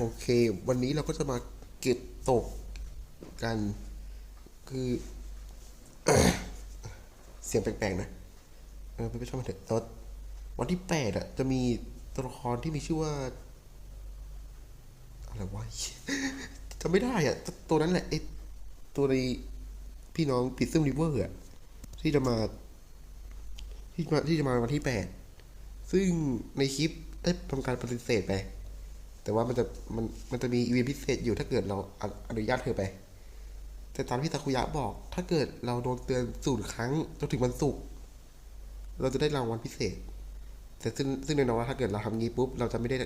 โอเค วันนี้เราก็จะมาเก็บตกกัน คือ เสียงแปลกๆนะ เออไม่ชอบมันเถอะแต่ว่าวันที่แปดอะจะมีตัวละครที่มีชื่อว่า อะไรวะจำไม่ได้อะตัวนั้นแหละไอตัวในพี่น้องปิดซึมริเวอร์อะที่จะมา ที่มาที่จะมาวันที่แปด ซึ่งในคลิปได้ทำการปฏิเสธไป แต่ว่ามันจะมันมันจะมีอีเวนต์พิเศษอยู่ถ้าเกิดเราอนุญาตเธอไป แต่ตามที่ตาคุยะบอก ถ้าเกิดเราโดนเตือนศูนย์ครั้งจนถึงวันศุกร์เราจะได้รางวัลพิเศษ แต่ซึ่งซึ่งแน่นอนว่าถ้าเกิดเราทำงี้ปุ๊บเราจะไม่ได้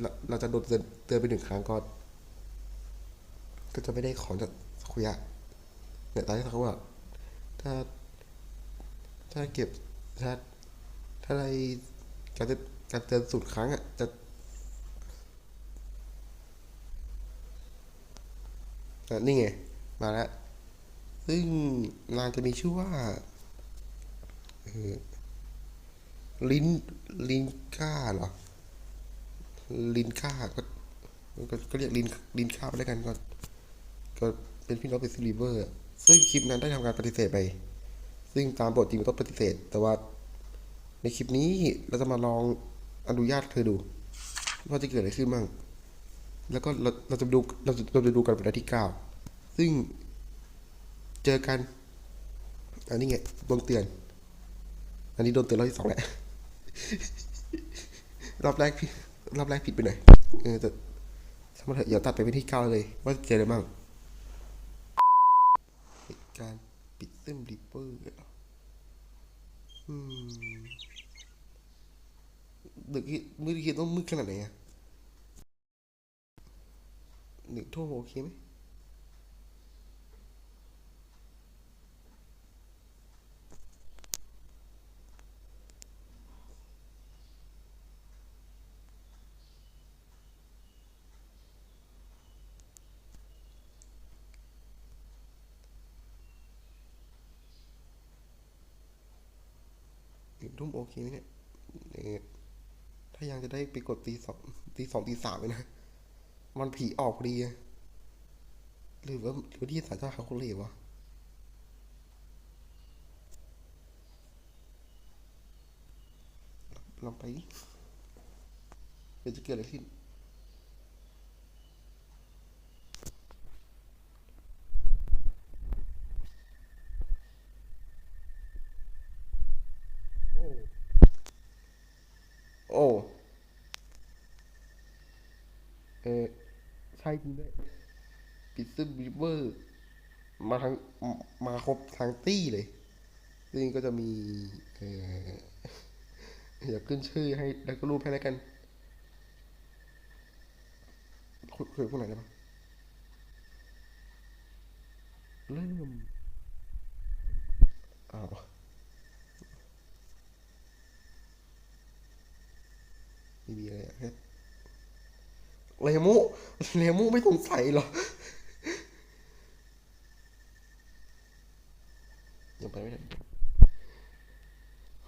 เราเราจะโดนเตือนเตือนไปหนึ่งครั้งก็ก็จะไม่ได้ของจากตาคุยะเนี่ตามที่เขาบอกถ้า ถ้าเก็บถ้าถ้าอะไรการจะการเตือนสุดครั้งอะจะอะ นี่ไง มาแล้ว ซึ่งงานจะมีชื่อว่าลินลินก้าเหรอ ลินก้าก็ก็ก็เรียกลินลินก้าไปแล้วกันก็ก็เป็นพี่น้องเป็นซิลิเวอร์ ซึ่งคลิปนั้นได้ทำการปฏิเสธไป ซึ่งตามบทจริงมันต้องปฏิเสธ แต่ว่าในคลิปนี้เราจะมาลองอนุญาตเธอดู ว่าจะเกิดอะไรขึ้นบ้าง แล้วก็เราเราจะดูเราจะเราจะดูกันเป็นอาทิตย์เก้าซึ่งเจอกันอันนี้ไงโดนเตือน อันนี้โดนเตือนรอบที่สองแหละรอบแรกพี่รอบแรกผิดไปหน่อยเออแต่สมมติเดี๋ยวตัดไปเป็นที่เก้าเลย ว่าเจออะไรบ้างเหตุการณ์ปิดตึ้มริปเปอร์เหรออืมดึกมืดอีกต้องมืดขนาดไหนอะ หนึ่งทุ่มโอเคไหมทุ่มโอเคไหมเนี่ยถ้ายังจะได้ไปกดตีสองตีสองตีสามเลยนะ มันผีออกพอดีหรือว่าหรือที่สายเจ้าเขาคนเลววะลองไปดิเดี๋ยวจะเกิดอะไรขึ้น โอ้ เออใช่จริงด้วยปิดซึมริเวอร์มาทั้งมาครบทั้งตี้เลย ซึ่งก็จะมีเอออยากขึ้นชื่อให้แล้วก็รูปให้แล้วกันคุยพวกไหนได้ปะเริ่มอ้าวไม่มีอะไรอะ เลมูเลมูไม่สงสัยเหรอยังไปไม่ได้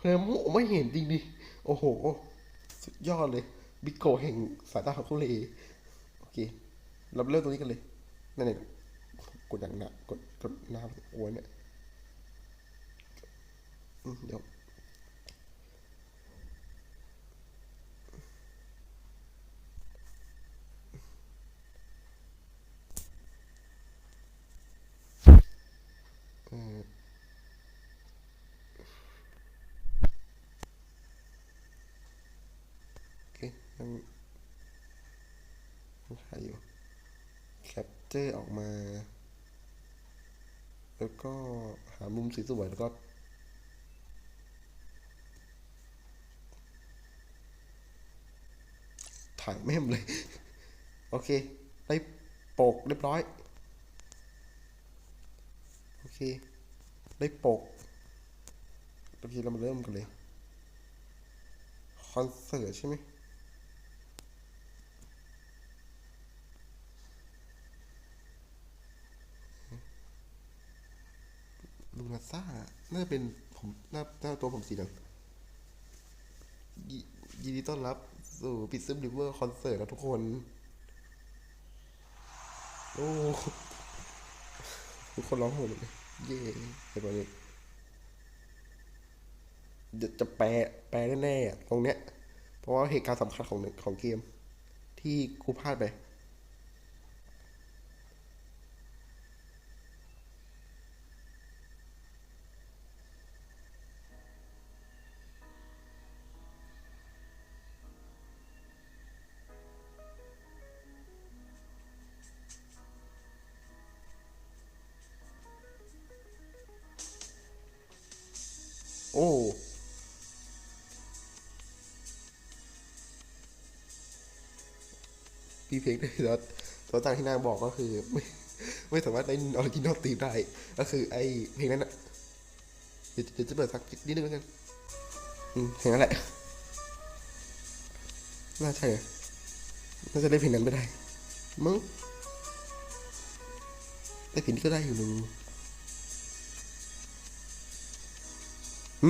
เลมูไม่เห็นจริงดิ โอ้โห สุดยอดเลย บิ๊กโกแห่งสายตาของเขาเลโอเค เราเริ่มตรงนี้กันเลยนั่นเองกดอย่างหนักกดกดหน้าโอ้ยเนี่ยเดี๋ยว เออโอเคยัง ถ่ายอยู่แคปเจอร์ออกมา แล้วก็หามุมสวยๆแล้วก็ถ่ายแม่มเลย โอเค ได้ปกเรียบร้อย โอเค ได้ปกโอเคเรามาเริ่มกันเลย คอนเสิร์ตใช่ไหม ลูนาซ่า น่าจะเป็นผมน่าน่าตัวผมสีดำยินดีต้อนรับสู่ปิดซึมริเวอร์คอนเสิร์ตนะทุกคน โอ้ ทุกคนร้องโหดเลยเย่เห็นไหมเนี่ยเดี๋ยวจะแปลแปลแน่ๆตรงเนี้ย เพราะว่าเหตุการณ์สำคัญของของเกม ที่กูพลาดไป โอ้พี่เพลงได้แล้วตัวตามที่นางบอกก็คือไม่ไม่สามารถเล่นออริจินอลตีมได้ ก็คือไอเพลงนั้นอะเดี๋ยวจะเปิดสักนิดนึงแล้วกันอืมเพลงนั้นแหละ น่าใช่เหรอน่าจะเล่นเพลงนั้นไม่ได้มั้งแต่เพลงนี้ก็ได้อยู่หนึ่ง เ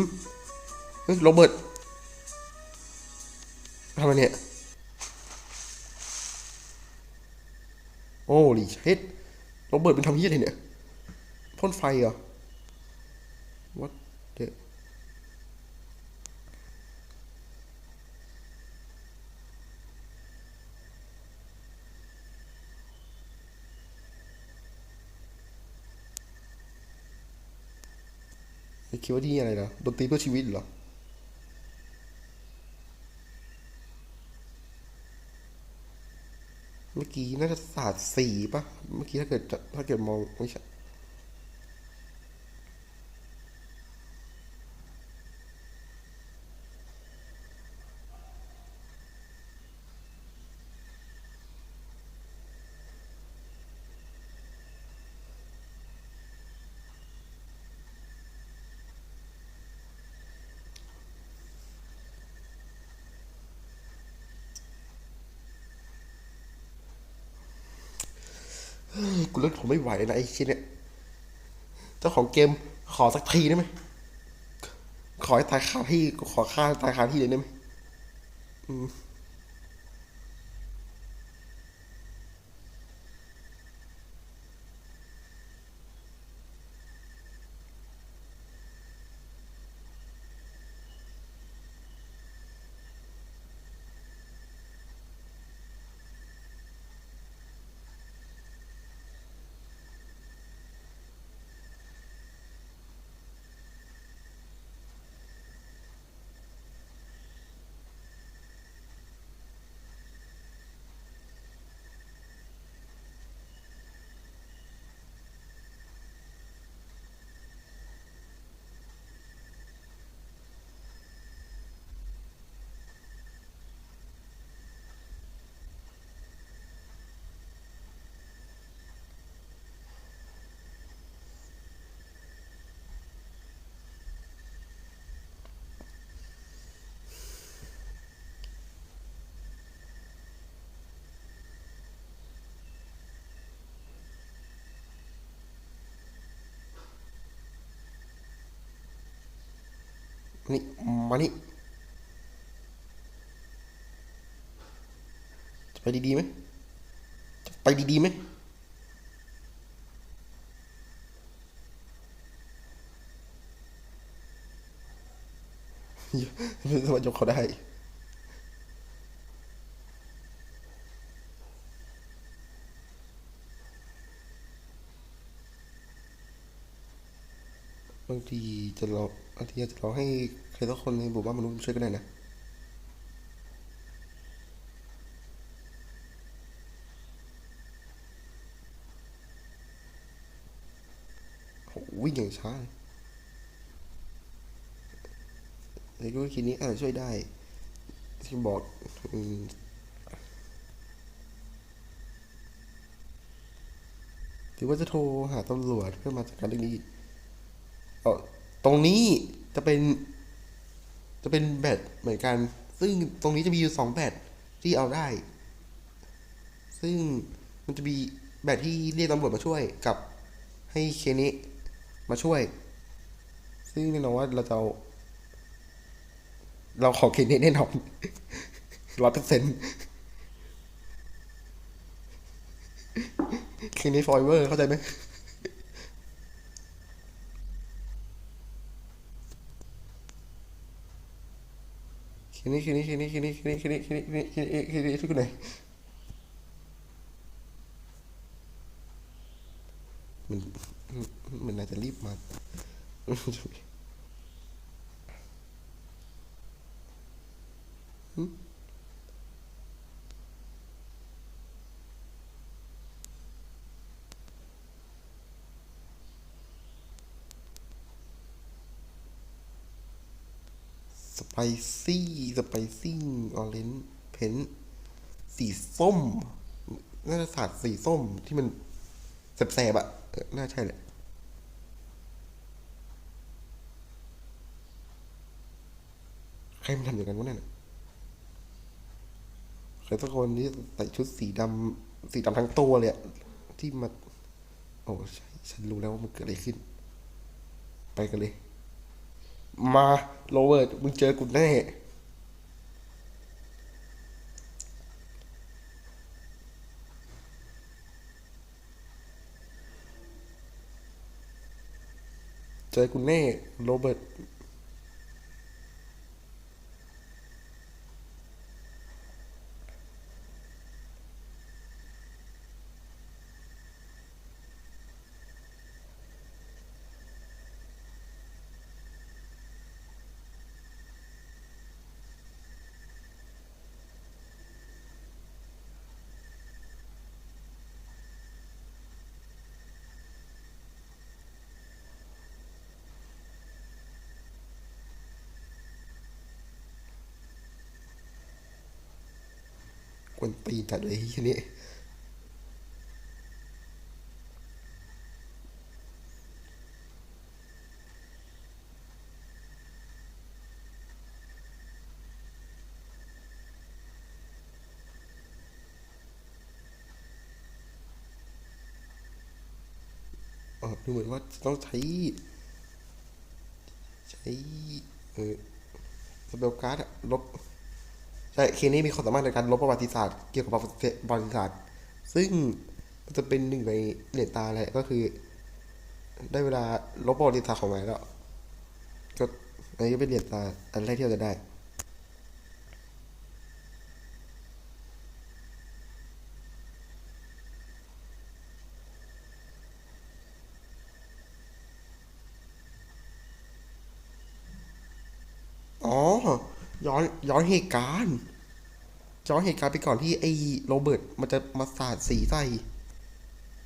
ฮ้ยโรเบิร์ตทำไมเนี่ย โอ้ลีเฮ็ดโรเบิร์ตเป็นทำยี่อะไรเนี่ยพ่นไฟเหรอ what the ไม่ คิดว่าที่อะไรนะดนตรีเพื่อชีวิตเหรอเมื่อกี้น่าจะศาสตร์สีปะเมื่อกี้ถ้าเกิดถ้าเกิดมองไม่ใช่ กูเล่นผมไม่ไหวนะไอ้ชิ้นเนี่ยเจ้าของเกมขอสักทีได้ไหมขอให้ตายคาที่ขอฆ่าตายคาที่เลยได้ไหมอืม นี่มานี่จะไปดีๆไหมจะไปดีๆไหมไม่สามารถยกเขาได้ ทีจะรอบาทีอาจจะรอให้ใครสักคนในหมู่บ้านมนุษย์ช่วยก็ได้นะโหวิ่งอย่างช้าเลยไอ้รู้คิดนี้อาจจะช่วยได้ ที่บอกอืมหรือว่าจะโทรหาตำรวจเพื่อมาจัดการเรื่องนี้ ตรงนี้จะเป็น จะเป็นแบตเหมือนกัน ซึ่งตรงนี้จะมีอยู่สองแบตที่เอาได้ ซึ่งมันจะมีแบตที่เรียกตำรวจมาช่วยกับให้เคนะมาช่วย ซึ่งแน่นอนว่าเราจะเราขอเคนะแน่นอนร้อยเปอร์เซ็นต์เคนนี้ฟอยเวอร์เข้าใจไหม คืนนี้คืนนี้คืนนี้คืนนี้คืนนี้คืนนี้คืนนี้คืนนี้คืนนี้คืนนี้ทุกคนไหนมันมันน่าจะรีบมา สไปซี่สไปซี่ออเรนจ์เพนสีส้มน่าจะสาดสีส้มที่มันแสบๆอะน่าใช่แหละใครมันทำอย่างนั้นวะนั่นน่ะใครสักคนที่ใส่ชุดสีดำสีดำทั้งตัวเลยอะที่มา โอ้ใช่ฉันรู้แล้วว่ามันเกิดอะไรขึ้น ไปกันเลย มาโรเบิร์ตมึงเจอกูแน่เจอกูแน่โรเบิร์ต กวนตีนจัดเลยไทีนี้เออดูเหมือนว่าต้องใช้ ใช้ เออสเปลการ์ดลบ แต่เคนี่มีความสามารถในการลบประวัติศาสตร์เกี่ยวกับประวัติศาสตร์ ซึ่งมันจะเป็นหนึ่งในเหรียญตาแหละก็คือ ได้เวลาลบประวัติศาสตร์ของมันแล้วก็อันนี้ก็เป็นเหรียญตาอันแรกที่เราจะได้ อ๋อ ย้อนเหตุการณ์ย้อนเหตุการณ์ไปก่อนที่ไอ้โรเบิร์ตมันจะมาสาดสีใส่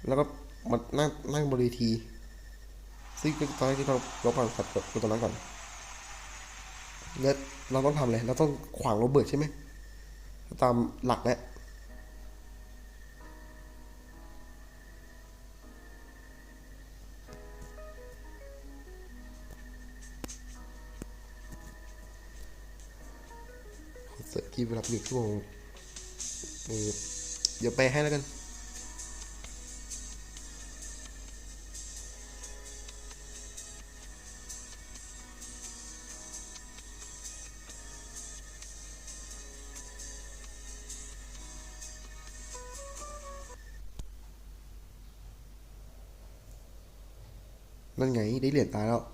แล้วก็มานั่งนั่งบนเวที ซึ่งตอนแรกที่เราเราผ่นสัตว์ดูตรงนั้นก่อนแล้วเราต้องทำอะไรเราต้องขวางโรเบิร์ตใช่ไหมตามหลักแล้ว chi lập nghiệp cái vòng giờ pe hai nó kênh. Nên ngày đấy liền tài đâu